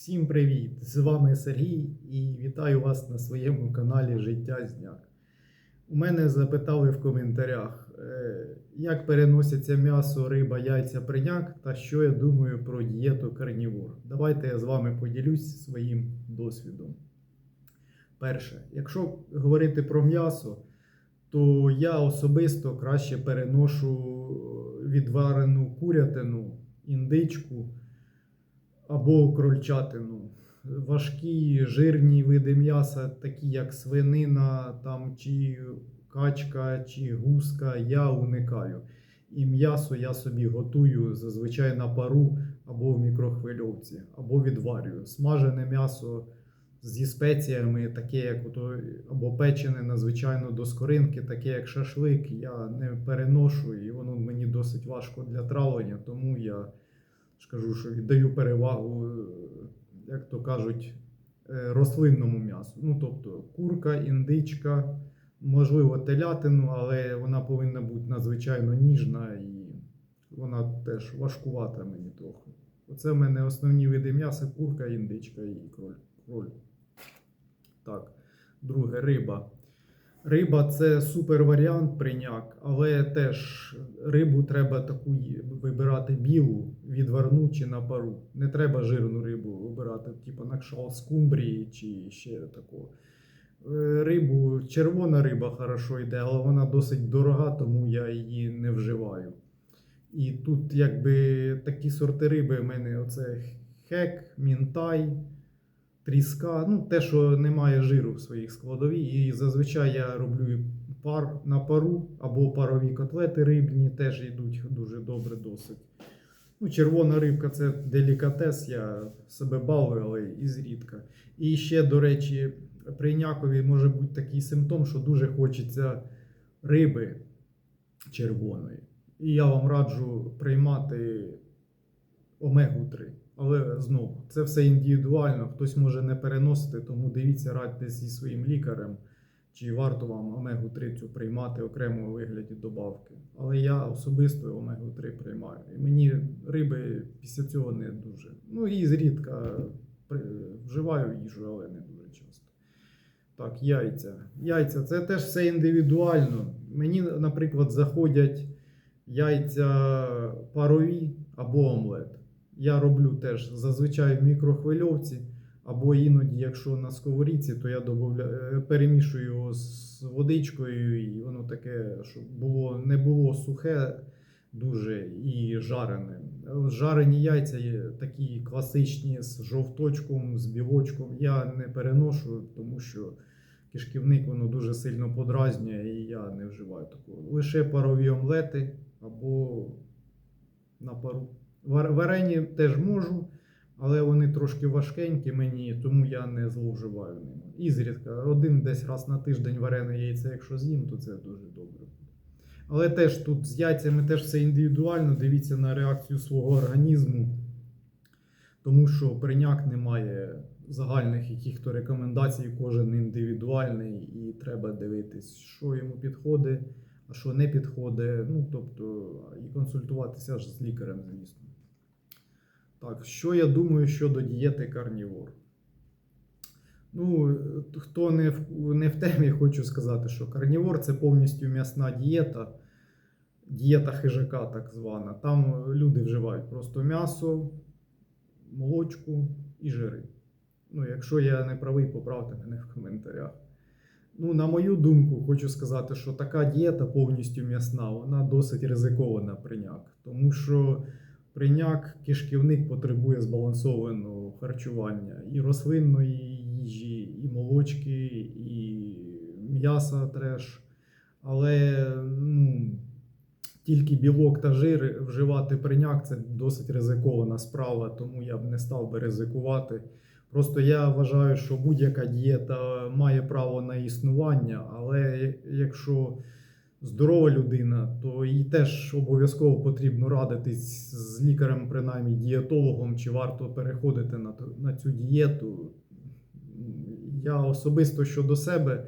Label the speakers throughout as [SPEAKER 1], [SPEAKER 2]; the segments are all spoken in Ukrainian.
[SPEAKER 1] Всім привіт! З вами Сергій і вітаю вас на своєму каналі Життя Зняк. У мене запитали в коментарях, е, як переносяться м'ясо, риба, яйця, приняк та що я думаю про дієту карнівор. Давайте я з вами поділюсь своїм досвідом. Перше, якщо говорити про м'ясо, то я особисто краще переношу відварену курятину, індичку або крольчатину. Важкі жирні види м'яса, такі як свинина, там, чи качка, чи гуска, я уникаю. І м'ясо я собі готую зазвичай на пару або в мікрохвильовці, або відварюю. Смажене м'ясо зі спеціями, таке як ото, або печене надзвичайно до скоринки, таке як шашлик, я не переношу, і воно мені досить важко для травлення, тому я ж кажу, що віддаю перевагу, е, як то кажуть, е, рослинному м'ясу. Ну, тобто курка, індичка, можливо, телятину, але вона повинна бути надзвичайно ніжна і вона теж важкувата мені трохи. Оце в мене основні види м'яса: курка, індичка і кроль. кроль. Так, друге риба. Риба це супер варіант прийняк, але теж рибу треба таку вибирати білу, відварну чи на пару. Не треба жирну рибу вибирати, типу на кшалт скумбрії чи ще такого. Е, Рибу, червона риба хорошо йде, але вона досить дорога, тому я її не вживаю. І тут якби такі сорти риби в мене оце хек, мінтай, тріска, ну те, що немає жиру в своїх складовій. І зазвичай я роблю пар на пару або парові котлети рибні, теж йдуть дуже добре досить. Ну, червона рибка це делікатес, я себе балую, але і зрідка. І ще, до речі, при някові може бути такий симптом, що дуже хочеться риби червоної. І я вам раджу приймати омегу-3. Але знову, це все індивідуально, хтось може не переносити, тому дивіться, радьтесь зі своїм лікарем, чи варто вам омегу-3 цю приймати окремо у вигляді добавки. Але я особисто омегу-3 приймаю. І мені риби після цього не дуже. Ну і зрідка вживаю їжу, але не дуже часто. Так, яйця. Яйця це теж все індивідуально. Мені, наприклад, заходять яйця парові або омлет. Я роблю теж зазвичай в мікрохвильовці, або іноді, якщо на сковорідці, то я добавля... перемішую його з водичкою, і воно таке, щоб було, не було сухе дуже і жарене. Жарені яйця такі класичні з жовточком, з білочком. Я не переношу, тому що кишківник воно дуже сильно подразнює, і я не вживаю такого. Лише парові омлети або на пару. Вар- Варені теж можу, але вони трошки важкенькі мені, тому я не зловживаю ними. І зрідка, один десь раз на тиждень варене яйце, якщо з'їм, то це дуже добре. Але теж тут з яйцями теж все індивідуально. Дивіться на реакцію свого організму, тому що приняк не має загальних яких-то рекомендацій, кожен індивідуальний, і треба дивитись, що йому підходить, а що не підходить. Ну, тобто, і консультуватися ж з лікарем, звісно. Так, що я думаю щодо дієти карнівор? Ну, хто не в, не в темі, хочу сказати, що карнівор це повністю м'ясна дієта, дієта хижака, так звана. Там люди вживають просто м'ясо, молочку і жири. Ну, якщо я не правий, поправте мене в коментарях. Ну, на мою думку, хочу сказати, що така дієта повністю м'ясна, вона досить ризикована приняк. Тому що приняк кишківник потребує збалансованого харчування і рослинної їжі, і молочки, і м'яса треш. Але ну, тільки білок та жир вживати приняк це досить ризикована справа, тому я б не став би ризикувати. Просто я вважаю, що будь-яка дієта має право на існування, але якщо здорова людина, то їй теж обов'язково потрібно радитись з лікарем, принаймні дієтологом, чи варто переходити на, на цю дієту. Я особисто щодо себе,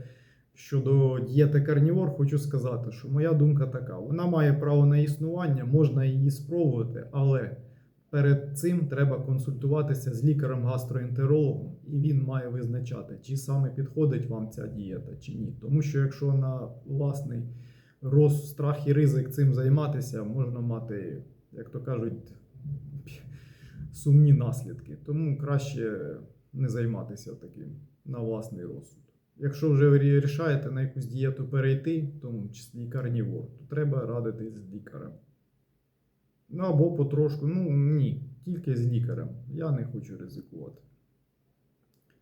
[SPEAKER 1] щодо дієти карнівор, хочу сказати, що моя думка така: вона має право на існування, можна її спробувати, але перед цим треба консультуватися з лікарем-гастроентерологом, і він має визначати, чи саме підходить вам ця дієта, чи ні. Тому що якщо на власний роз, страх і ризик цим займатися, можна мати, як то кажуть, сумні наслідки. Тому краще не займатися таким на власний розсуд. Якщо вже ви на якусь дієту перейти, в тому числі карнівор, то треба радитись з лікарем. Ну або потрошку, ну ні, тільки з лікарем. Я не хочу ризикувати.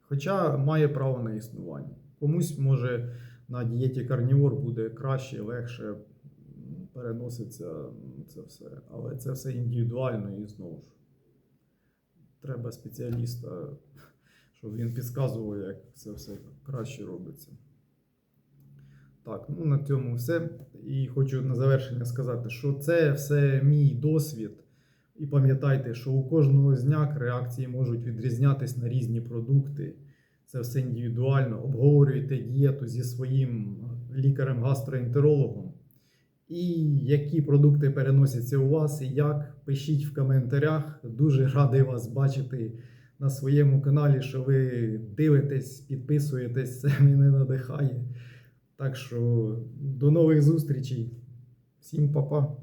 [SPEAKER 1] Хоча має право на існування. Комусь може на дієті карнівор буде краще, легше переноситься це все. Але це все індивідуально і знову ж. Треба спеціаліста, щоб він підказував, як це все краще робиться. Так, ну на цьому все. І хочу на завершення сказати, що це все мій досвід. І пам'ятайте, що у кожного з реакції можуть відрізнятись на різні продукти. Це все індивідуально. Обговорюйте дієту зі своїм лікарем-гастроентерологом. І які продукти переносяться у вас, і як, пишіть в коментарях. Дуже радий вас бачити на своєму каналі, що ви дивитесь, підписуєтесь, це мене надихає. Так що до нових зустрічей. Всім па-па.